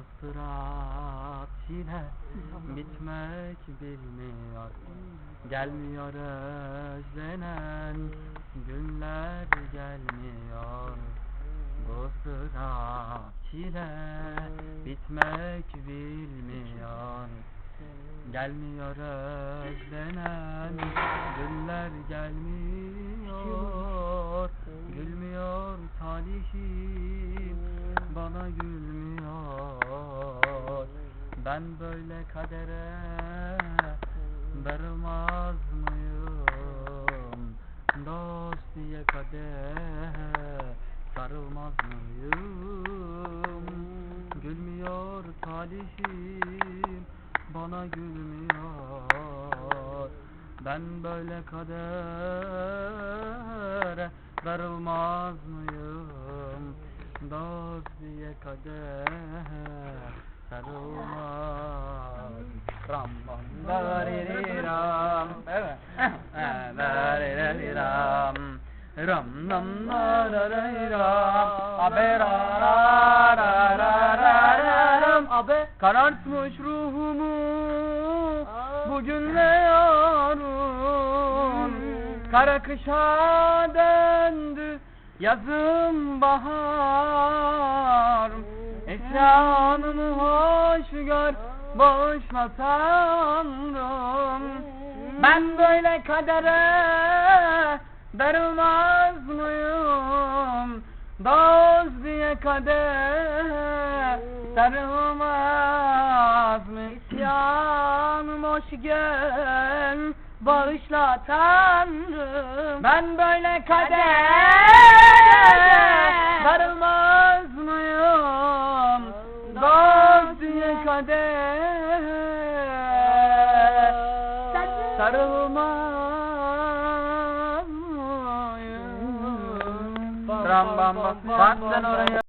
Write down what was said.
ıstırap çile bitmek bilmiyor. Gelmiyor özlenen günler gelmiyor. Bu ıstırap çile bitmek bilmiyor. Gelmiyor özlenen günler gelmiyor. Gülmüyor talihim bana gülmüyor Ben böyle kadere darılmaz mıyım? Dost diye kadere sarılmaz mıyım? Gülmüyor talihim bana gülmüyor. Ben böyle kadere darılmaz mıyım? Dost diye kader sarılmaz. Ram bam da ri ri ram Evet ram Ram. Nam na ra ra ri ram. Abe ra ra ra ra ra ra ram. Abe Karartmış ruhumu. Bugün ne yarın? Kara kışa döndü. Yazım bahar İsyanımı hoş gör Bağışla Tanrım Ben böyle kadere Darılmaz mıyım? Dost diye kader Sarılmaz mı? İsyanım hoş gel Bağışla Tanrım. Ben böyle kader Diye kader. Sarılmaz mıyım Ram bam bam Bak sen oraya